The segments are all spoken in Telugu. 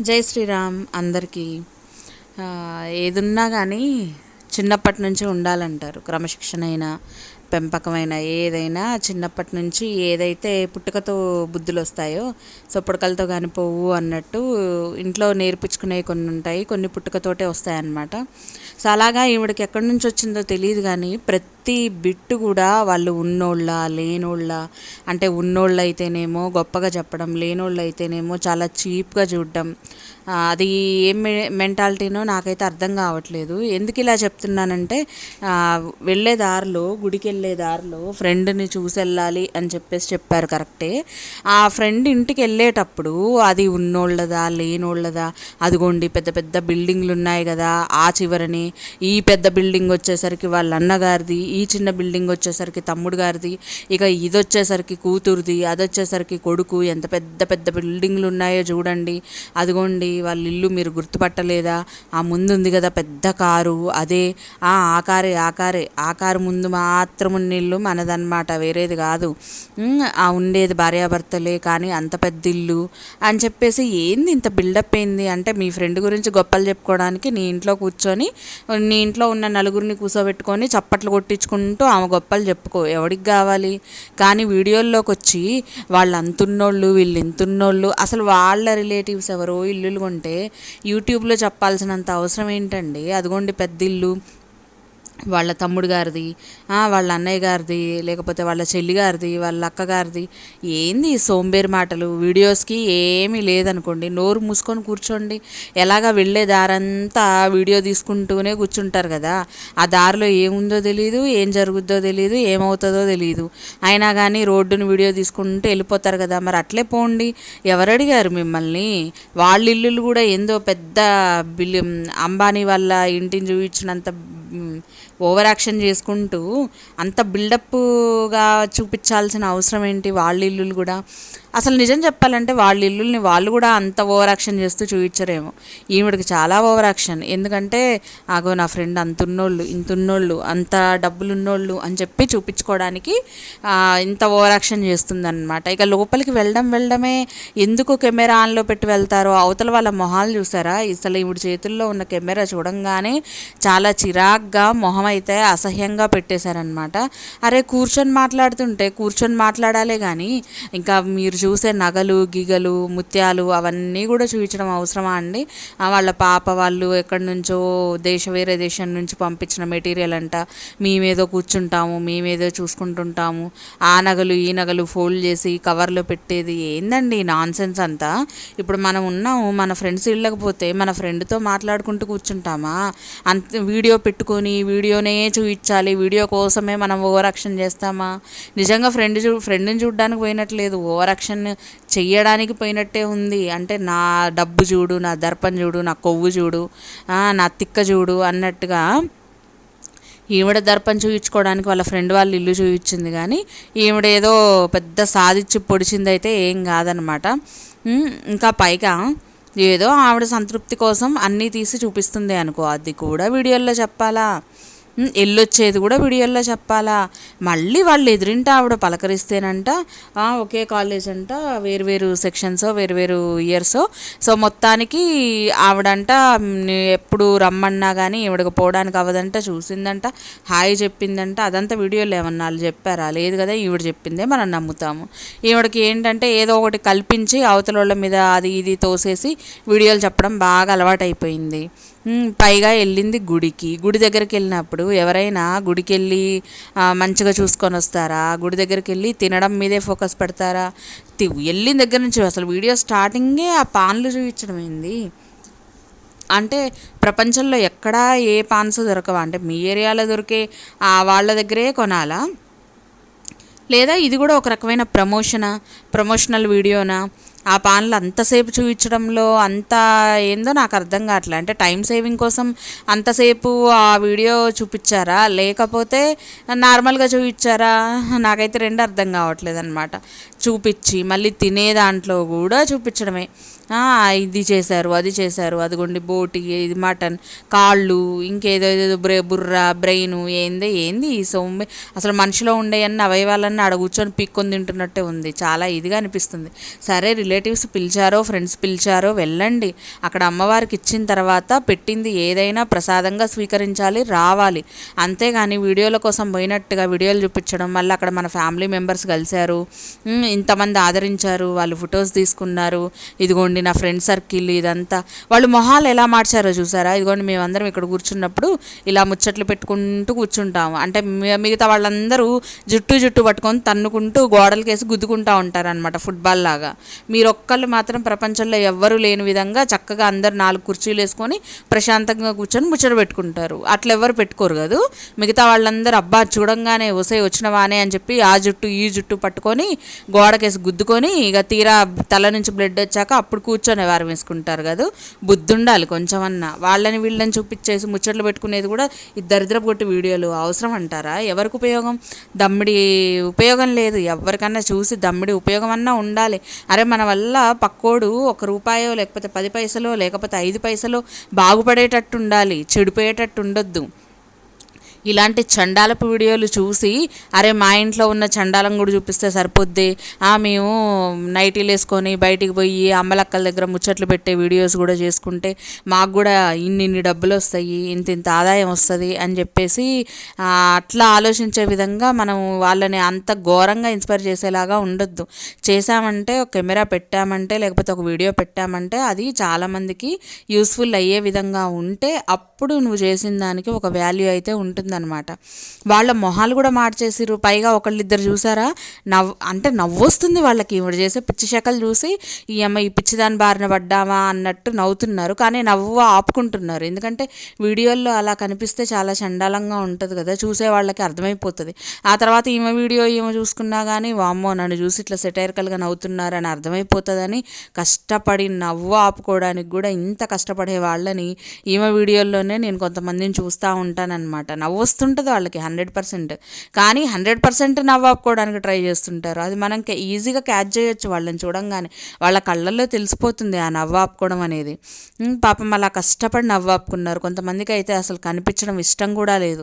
జై శ్రీరామ్ అందరికీ. ఏదున్నా కానీ చిన్నప్పటి నుంచి ఉండాలంటారు. క్రమశిక్షణ అయినా పెంపకమైన ఏదైనా చిన్నప్పటి నుంచి ఏదైతే పుట్టుకతో బుద్ధులు వస్తాయో సో పుడకలతో కానీ పోవు అన్నట్టు ఇంట్లో నేర్పించుకునే కొన్ని ఉంటాయి కొన్ని పుట్టుకతోటే వస్తాయన్నమాట. సో అలాగా ఈవిడకి ఎక్కడి నుంచి వచ్చిందో తెలియదు కానీ ప్రతి బిట్టు కూడా వాళ్ళు ఉన్నోళ్ళ లేనోళ్ళ అంటే ఉన్నోళ్ళు అయితేనేమో గొప్పగా చెప్పడం లేనోళ్ళు అయితేనేమో చాలా చీప్గా చూడడం అది ఏం మెంటాలిటీనో నాకైతే అర్థం కావట్లేదు. ఎందుకు ఇలా చెప్తున్నానంటే వెళ్ళే దారిలో గుడికి వెళ్ళే దారిలో ఫ్రెండ్ని చూసి వెళ్ళాలి అని చెప్పేసి చెప్పారు కరెక్టే. ఆ ఫ్రెండ్ ఇంటికి వెళ్ళేటప్పుడు అది ఉన్నోళ్ళదా లేనోళ్ళదా అదిగోండి పెద్ద పెద్ద బిల్డింగ్లు ఉన్నాయి కదా ఆ చివరని ఈ పెద్ద బిల్డింగ్ వచ్చేసరికి వాళ్ళ అన్నగారిది ఈ చిన్న బిల్డింగ్ వచ్చేసరికి తమ్ముడు గారిది ఇక ఇది వచ్చేసరికి కూతురుది అది వచ్చేసరికి కొడుకు ఎంత పెద్ద పెద్ద బిల్డింగ్లు ఉన్నాయో చూడండి. అదిగోండి వాళ్ళ ఇల్లు మీరు గుర్తుపట్టలేదా? ఆ ముందు ఉంది కదా పెద్ద కారు అదే ఆ ఆ కారే ఆ కారే ఆ కారు ముందు మాత్రం బాత్రూమ్ ఇల్లు మనదన్నమాట వేరేది కాదు. ఆ ఉండేది భార్యాభర్తలే కానీ అంత పెద్ద ఇల్లు అని చెప్పేసి ఏంది ఇంత బిల్డప్ అయింది అంటే మీ ఫ్రెండ్ గురించి గొప్పలు చెప్పుకోవడానికి నీ ఇంట్లో కూర్చొని నీ ఇంట్లో ఉన్న నలుగురిని కూర్చోబెట్టుకొని చప్పట్లు కొట్టించుకుంటూ ఆమె గొప్పలు చెప్పుకో. ఎవడికి కావాలి? కానీ వీడియోల్లోకి వచ్చి వాళ్ళు అంతున్నోళ్ళు వీళ్ళు ఇంతున్నోళ్ళు అసలు వాళ్ళ రిలేటివ్స్ ఎవరో ఇల్లులు కొంటే యూట్యూబ్లో చెప్పాల్సినంత అవసరం ఏంటండి? అదిగోండి పెద్ద ఇల్లు వాళ్ళ తమ్ముడు గారిది వాళ్ళ అన్నయ్య గారిది లేకపోతే వాళ్ళ చెల్లి గారిది వాళ్ళ అక్క గారిది ఏంది సోంబేరు సోంబేరి మాటలు? వీడియోస్కి ఏమీ లేదనుకోండి నోరు మూసుకొని కూర్చోండి. ఎలాగా వెళ్ళే దారంతా వీడియో తీసుకుంటూనే కూర్చుంటారు కదా. ఆ దారిలో ఏముందో తెలియదు ఏం జరుగుద్దో తెలియదు ఏమవుతుందో తెలియదు అయినా కానీ రోడ్డును వీడియో తీసుకుంటూ వెళ్ళిపోతారు కదా. మరి అట్లే పోండి. ఎవరు అడిగారు మిమ్మల్ని? వాళ్ళ ఇల్లులు కూడా ఏందో పెద్ద బిల్లు అంబానీ వాళ్ళ ఇంటిని చూపించినంత ఓవర్ యాక్షన్ చేసుకుంటూ అంత బిల్డప్గా చూపించాల్సిన అవసరం ఏంటి? వాళ్ళ ఇల్లులు కూడా అసలు నిజం చెప్పాలంటే వాళ్ళ ఇల్లుల్ని వాళ్ళు కూడా అంత ఓవర్ యాక్షన్ చేస్తూ చూపించరేమో. ఈవిడికి చాలా ఓవర్ యాక్షన్. ఎందుకంటే ఆగో నా ఫ్రెండ్ అంతున్నోళ్ళు ఇంతున్నోళ్ళు అంత డబ్బులు ఉన్నోళ్ళు అని చెప్పి చూపించుకోవడానికి ఇంత ఓవర్ యాక్షన్ చేస్తుందన్నమాట. ఇక లోపలికి వెళ్ళడం వెళ్ళడమే ఎందుకు కెమెరా ఆన్లో పెట్టి వెళ్తారో అవతల వాళ్ళ మొహాలు చూసారా? అసలు ఈవిడ చేతుల్లో ఉన్న కెమెరా చూడంగానే చాలా చిరాగ్గా మొహం అయితే అసహ్యంగా పెట్టేశారనమాట అరే కూర్చొని మాట్లాడుతుంటే కూర్చొని మాట్లాడాలే కానీ ఇంకా మీరు చూసే నగలు గిగలు ముత్యాలు అవన్నీ కూడా చూపించడం అవసరమా అండి? వాళ్ళ పాప వాళ్ళు ఎక్కడి నుంచో దేశ వేరే దేశం నుంచి పంపించిన మెటీరియల్ అంట. మేమేదో కూర్చుంటాము మేమేదో చూసుకుంటుంటాము. ఆ నగలు ఈ నగలు ఫోల్డ్ చేసి కవర్లో పెట్టేది ఏందండి నాన్ సెన్స్ అంతా? ఇప్పుడు మనం ఉన్నాము మన ఫ్రెండ్స్ ఇళ్ళకపోతే మన ఫ్రెండ్తో మాట్లాడుకుంటూ కూర్చుంటామా? అంత వీడియో పెట్టుకొని వీడియోనే చూపించాలి వీడియో కోసమే మనం ఓవర్ యాక్షన్ చేస్తామా? నిజంగా ఫ్రెండ్ చూ ఫ్రెండ్ని చూడడానికి పోయినట్లేదు ఓవర్ యాక్షన్ చెయ్యడానికి పోయినట్టే ఉంది. అంటే నా డబ్బు చూడు నా దర్పం చూడు నా కొవ్వు చూడు నా తిక్క చూడు అన్నట్టుగా ఈవిడ దర్పం చూయించుకోవడానికి వాళ్ళ ఫ్రెండ్ వాళ్ళు ఇల్లు చూయించింది. కానీ ఈవిడ ఏదో పెద్ద సాధించి పొడిచిందైతే ఏం కాదనమాట. ఇంకా పైగా ఏదో ఆవిడ సంతృప్తి కోసం అన్నీ తీసి చూపిస్తుంది అనుకో. అది కూడా వీడియోల్లో చెప్పాలా? ఎల్లొచ్చేది కూడా వీడియోల్లో చెప్పాలా? మళ్ళీ వాళ్ళు ఎదురింట ఆవిడ పలకరిస్తేనంట ఒకే కాలేజ్ అంట వేరువేరు సెక్షన్స్ వేరువేరు ఇయర్స్ సో మొత్తానికి ఆవిడంట ఎప్పుడు రమ్మన్నా కానీ ఈవిడకి పోవడానికి అవ్వదంట చూసిందంట హాయ్ చెప్పిందంట అదంతా వీడియోలో ఏమన్నా వాళ్ళు చెప్పారా? లేదు కదా ఈవిడ చెప్పిందే మనం నమ్ముతాము. ఈవిడకి ఏంటంటే ఏదో ఒకటి కల్పించి అవతల వాళ్ళ మీద అది ఇది తోసేసి వీడియోలు చెప్పడం బాగా అలవాటైపోయింది. పైగా వెళ్ళింది గుడికి. గుడి దగ్గరికి వెళ్ళినప్పుడు ఎవరైనా గుడికి వెళ్ళి మంచిగా చూసుకొని వస్తారా? గుడి దగ్గరికి వెళ్ళి తినడం మీదే ఫోకస్ పెడతారా? తి- వెళ్ళిన దగ్గర నుంచి అసలు వీడియో స్టార్టింగే ఆ పాన్లు చూపించడం ఏంది? అంటే ప్రపంచంలో ఎక్కడా ఏ పాన్స్ దొరకవా? అంటే మీ ఏరియాలో దొరికే ఆ వాళ్ళ దగ్గరే కొనాలా? లేదా ఇది కూడా ఒక రకమైన ప్రమోషనా? ప్రమోషనల్ వీడియోనా? ఆ పాన్లు అంతసేపు చూపించడంలో అంత ఏందో నాకు అర్థం కావట్లే. అంటే టైం సేవింగ్ కోసం అంతసేపు ఆ వీడియో చూపించారా? లేకపోతే నార్మల్గా చూపించారా నాకైతే రెండు అర్థం కావట్లేదు అనమాట చూపించి మళ్ళీ తినే దాంట్లో కూడా చూపించడమే. ఇది చేశారు అది చేశారు అదిగోండి బోటి ఇది మటన్ కాళ్ళు ఇంకేదో ఏదో బ్రే బుర్ర బ్రెయిన్ ఏంది ఏంది ఈ సొమ్మె అసలు మనిషిలో ఉండే అన్ని అవయవాలన్నీ ఆడ కూర్చొని పీక్కొని తింటున్నట్టే ఉంది. చాలా ఇదిగా అనిపిస్తుంది. సరే రిలేటివ్స్ పిలిచారో ఫ్రెండ్స్ పిలిచారో వెళ్ళండి. అక్కడ అమ్మవారికి ఇచ్చిన తర్వాత పెట్టింది ఏదైనా ప్రసాదంగా స్వీకరించాలి రావాలి. అంతేగాని వీడియోల కోసం పోయినట్టుగా వీడియోలు చూపించడం వల్ల అక్కడ మన ఫ్యామిలీ మెంబర్స్ కలిశారు. ఇంతమంది ఆదరించారు వాళ్ళు ఫొటోస్ తీసుకున్నారు. ఇదిగోండి నా ఫ్రెండ్ సర్కిల్ ఇదంతా. వాళ్ళు మొహాలు ఎలా మార్చారో చూసారా? ఇదిగోండి మేమందరం ఇక్కడ కూర్చున్నప్పుడు ఇలా ముచ్చట్లు పెట్టుకుంటూ కూర్చుంటాము. అంటే మిగతా వాళ్ళందరూ జుట్టు జుట్టు పట్టుకొని తన్నుకుంటూ గోడలకేసి గుద్దుకుంటూ ఉంటారనమాట ఫుట్బాల్ లాగా. మీరు ఒక్కళ్ళు మాత్రం ప్రపంచంలో ఎవ్వరూ లేని విధంగా చక్కగా అందరు నాలుగు కుర్చీలు వేసుకొని ప్రశాంతంగా కూర్చొని ముచ్చట పెట్టుకుంటారు. అట్లా ఎవరు పెట్టుకోరు కదా. మిగతా వాళ్ళందరూ అబ్బా చూడంగానే వసే వచ్చినవానే అని చెప్పి ఆ జుట్టు ఈ జుట్టు పట్టుకొని గోడకేసి గుద్దుకొని ఇక తీరా తల నుంచి బ్లడ్ వచ్చాక అప్పుడు కూర్చొని వారు వేసుకుంటారు కదా. బుద్ధి ఉండాలి కొంచెమన్నా. వాళ్ళని వీళ్ళని చూపించేసి ముచ్చట్లు పెట్టుకునేది కూడా ఈ దరిద్రపు కొట్టి వీడియోలు అవసరం అంటారా? ఎవరికి ఉపయోగం? దమ్మిడి ఉపయోగం లేదు. ఎవరికన్నా చూసి దమ్మిడి ఉపయోగం అన్నా ఉండాలి. అరే మన వల్ల పక్కోడు ఒక రూపాయో లేకపోతే పది పైసలో లేకపోతే ఐదు పైసలో బాగుపడేటట్టు ఉండాలి చెడిపోయేటట్టు ఉండొద్దు ఇలాంటి చండాలపు వీడియోలు చూసి అరే మా ఇంట్లో ఉన్న చండాలం కూడా చూపిస్తే సరిపోద్ది. ఆ మేము నైటీలు వేసుకొని బయటికి పోయి అమ్మలక్కల దగ్గర ముచ్చట్లు పెట్టే వీడియోస్ కూడా చేసుకుంటే మాకు కూడా ఇన్ని ఇన్ని డబ్బులు వస్తాయి ఇంత ఇంత ఆదాయం వస్తుంది అని చెప్పేసి అట్లా ఆలోచించే విధంగా మనం వాళ్ళని అంత ఘోరంగా ఇన్స్పైర్ చేసేలాగా ఉండొద్దు. చేశామంటే ఒక కెమెరా పెట్టామంటే లేకపోతే ఒక వీడియో పెట్టామంటే అది చాలామందికి యూస్ఫుల్ అయ్యే విధంగా ఉంటే అప్పుడు నువ్వు చేసిన దానికి ఒక వాల్యూ అయితే ఉంటుంది అనమాట వాళ్ళ మొహాలు కూడా మార్చేసిరు పైగా ఒకళ్ళిద్దరు చూసారా? నవ్వు అంటే నవ్వొస్తుంది వాళ్ళకి. ఇవిడ చేసే పిచ్చి శకలు చూసి ఈ అమ్మ ఈ పిచ్చిదాని బారిన పడ్డామా అన్నట్టు నవ్వుతున్నారు. కానీ నవ్వు ఆపుకుంటున్నారు. ఎందుకంటే వీడియోల్లో అలా కనిపిస్తే చాలా చండాలంగా ఉంటుంది కదా. చూసే వాళ్ళకి అర్థమైపోతుంది. ఆ తర్వాత ఈమె వీడియో ఈమె చూసుకున్నా కానీ వామ్మో నన్ను చూసి ఇట్లా సెటైరికల్గా నవ్వుతున్నారని అర్థమైపోతుందని కష్టపడి నవ్వు ఆపుకోవడానికి కూడా ఇంత కష్టపడే వాళ్ళని ఈమె వీడియోల్లోనే నేను కొంతమందిని చూస్తూ ఉంటానన్నమాట. నవ్వు వస్తుంటుంది వాళ్ళకి హండ్రెడ్ పర్సెంట్. కానీ హండ్రెడ్ పర్సెంట్ నవ్వాపుకోవడానికి ట్రై చేస్తుంటారు. అది మనం ఈజీగా క్యాచ్ చేయొచ్చు వాళ్ళని చూడంగానే. వాళ్ళ కళ్ళల్లో తెలిసిపోతుంది ఆ నవ్వాపుకోవడం అనేది. పాపం అలా కష్టపడి నవ్వాపుకున్నారు. కొంతమందికి అయితే అసలు కనిపించడం ఇష్టం కూడా లేదు.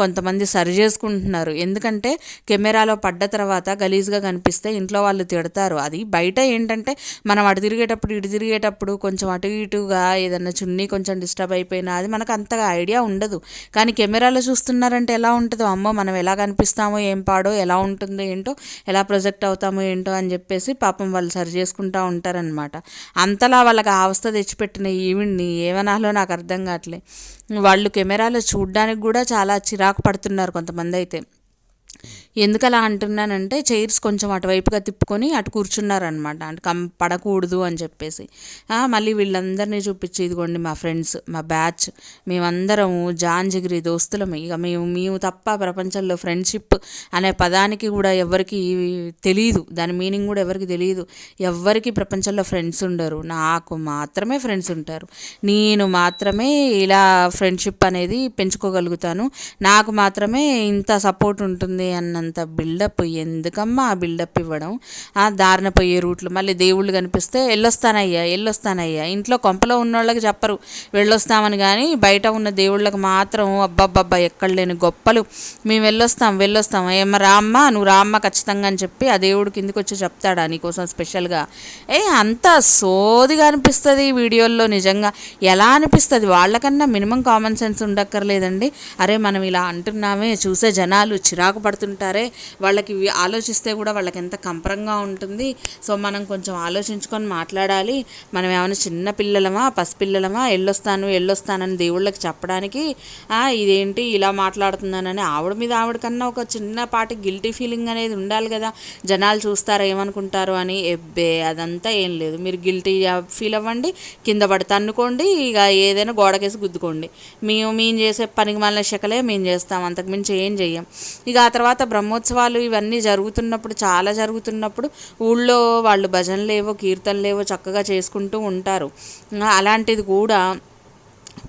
కొంతమంది సరి చేసుకుంటున్నారు. ఎందుకంటే కెమెరాలో పడ్డ తర్వాత గలీజ్గా కనిపిస్తే ఇంట్లో వాళ్ళు తిడతారు. అది బయట ఏంటంటే మనం అటు తిరిగేటప్పుడు ఇటు తిరిగేటప్పుడు కొంచెం అటు ఇటుగా ఏదన్నా చున్నీ కొంచెం డిస్టర్బ్ అయిపోయినా అది మనకు అంతగా ఐడియా ఉండదు. కానీ కెమెరాలో చూస్తున్నారంటే ఎలా ఉంటుందో అమ్మో మనం ఎలా కనిపిస్తామో ఏం పాడో ఎలా ఉంటుందో ఏంటో ఎలా ప్రొజెక్ట్ అవుతామో ఏంటో అని చెప్పేసి పాపం వాళ్ళు సరి చేసుకుంటూ ఉంటారనమాట అంతలా వాళ్ళకి ఆ అవస్థ తెచ్చిపెట్టిన ఈవిడ్ని ఏమనాలో నాకు అర్థం కావట్లే. వాళ్ళు కెమెరాలో చూడడానికి కూడా చాలా చిరాకు పడుతున్నారు కొంతమంది అయితే ఎందుకు అలా అంటున్నానంటే చైర్స్ కొంచెం అటువైపుగా తిప్పుకొని అటు కూర్చున్నారనమాట అంటే కం పడకూడదు అని చెప్పేసి. మళ్ళీ వీళ్ళందరినీ చూపించి ఇదిగోండి మా ఫ్రెండ్స్ మా బ్యాచ్ మేమందరము జాంజిగిరి దోస్తులం. ఇక మేము మేము తప్ప ప్రపంచంలో ఫ్రెండ్షిప్ అనే పదానికి కూడా ఎవరికి తెలియదు దాని మీనింగ్ కూడా ఎవరికి తెలియదు ఎవరికి ప్రపంచంలో ఫ్రెండ్స్ ఉండరు. నాకు మాత్రమే ఫ్రెండ్స్ ఉంటారు. నేను మాత్రమే ఇలా ఫ్రెండ్షిప్ అనేది పెంచుకోగలుగుతాను. నాకు మాత్రమే ఇంత సపోర్ట్ ఉంటుంది. అన్నంత బిల్డప్ ఎందుకమ్మా ఆ బిల్డప్ ఇవ్వడం? ఆ దారిన పోయే రూట్లు మళ్ళీ దేవుళ్ళు కనిపిస్తే వెళ్ళొస్తానయ్యా వెళ్ళొస్తానయ్యా ఇంట్లో కొంపలో ఉన్న వాళ్ళకి చెప్పరు వెళ్ళొస్తామని కానీ బయట ఉన్న దేవుళ్ళకి మాత్రం అబ్బబ్బబ్బా ఎక్కడ లేని గొప్పలు. మేము వెళ్ళొస్తాం వెళ్ళొస్తాం. ఏమ్మ రామ్మ నువ్వు రామ్మ ఖచ్చితంగా అని చెప్పి ఆ దేవుడు కిందికి వచ్చి చెప్తాడా నీకోసం స్పెషల్గా? ఏ అంత సోదిగా అనిపిస్తుంది వీడియోల్లో నిజంగా. ఎలా అనిపిస్తుంది? వాళ్ళకన్నా మినిమం కామన్ సెన్స్ ఉండక్కర్లేదండి. అరే మనం ఇలా అంటున్నామే చూసే జనాలు చిరాకు పడుతుంటారే వాళ్ళకి ఆలోచిస్తే కూడా వాళ్ళకి ఎంత కంపరంగా ఉంటుంది. సో మనం కొంచెం ఆలోచించుకొని మాట్లాడాలి. మనం ఏమైనా చిన్న పిల్లలమా పసిపిల్లలమా ఎళ్ళొస్తాను ఎళ్ళొస్తానని దేవుళ్ళకి చెప్పడానికి ఇదేంటి ఇలా మాట్లాడుతున్నానని ఆవిడ మీద ఆవిడ కన్నా ఒక చిన్నపాటి గిల్టీ ఫీలింగ్ అనేది ఉండాలి కదా. జనాలు చూస్తారా ఏమనుకుంటారు అని? ఎబ్బే అదంతా ఏం లేదు. మీరు గిల్టీ ఫీల్ అవ్వండి. కింద పడి తన్నుకోండి ఇక ఏదైనా గోడకేసి గుద్దుకోండి. మేము మేము చేసే పనికి మళ్ళీ శకలే మేము చేస్తాం. అంతకుమించి ఏం చెయ్యం. ఇక ఆ తర్వాత బ్రహ్మోత్సవాలు ఇవన్నీ జరుగుతున్నప్పుడు చాలా జరుగుతున్నప్పుడు ఊళ్ళో వాళ్ళు భజనలేవో కీర్తనలేవో చక్కగా చేసుకుంటూ ఉంటారు. అలాంటిది కూడా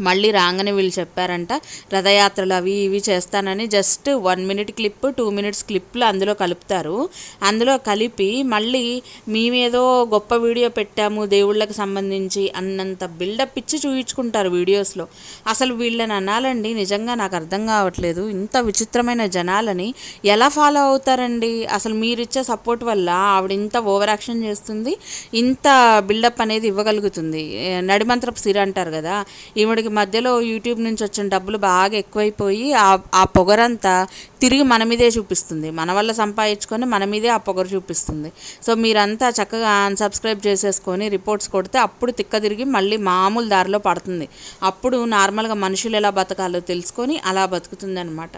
మళ్ళీ రాగానే వీళ్ళు చెప్పారంట. రథయాత్రలు అవి ఇవి చేస్తానని just one minute clip two minutes క్లిప్లు అందులో కలుపుతారు. అందులో కలిపి మళ్ళీ మేమేదో గొప్ప వీడియో పెట్టాము దేవుళ్ళకి సంబంధించి అన్నంత బిల్డప్ ఇచ్చి చూయించుకుంటారు వీడియోస్లో. అసలు వీళ్ళని అనాలండి నిజంగా నాకు అర్థం కావట్లేదు. ఇంత విచిత్రమైన జనాలని ఎలా ఫాలో అవుతారండి? అసలు మీరిచ్చే సపోర్ట్ వల్ల ఆవిడ ఇంత ఓవర్ యాక్షన్ చేస్తుంది ఇంత బిల్డప్ అనేది ఇవ్వగలుగుతుంది. నడిమంత్రపు సిరి అంటారు కదా ఈవిడ ఈవిడికి మధ్యలో యూట్యూబ్ నుంచి వచ్చిన డబ్బులు బాగా ఎక్కువైపోయి ఆ ఆ పొగరంతా తిరిగి మన మీదే చూపిస్తుంది. మన వల్ల సంపాదించుకొని మన మీదే అప్పొకరు చూపిస్తుంది. సో మీరంతా చక్కగా అన్సబ్స్క్రైబ్ చేసేసుకొని రిపోర్ట్స్ కొడితే అప్పుడు తిక్క తిరిగి మళ్ళీ మామూలు దారిలో పడుతుంది. అప్పుడు నార్మల్గా మనుషులు ఎలా బతకాలో తెలుసుకొని అలా బతుకుతుంది అనమాట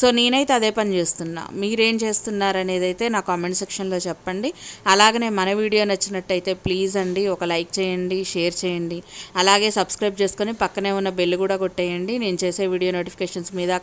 సో నేనైతే అదే పని చేస్తున్నా. మీరేం చేస్తున్నారనేదైతే అయితే నా కామెంట్ సెక్షన్లో చెప్పండి. అలాగనే మన వీడియో నచ్చినట్టయితే ప్లీజ్ అండి ఒక లైక్ చేయండి షేర్ చేయండి. అలాగే సబ్స్క్రైబ్ చేసుకొని పక్కనే ఉన్న బెల్ కూడా కొట్టేయండి. నేను చేసే వీడియో నోటిఫికేషన్స్ మీద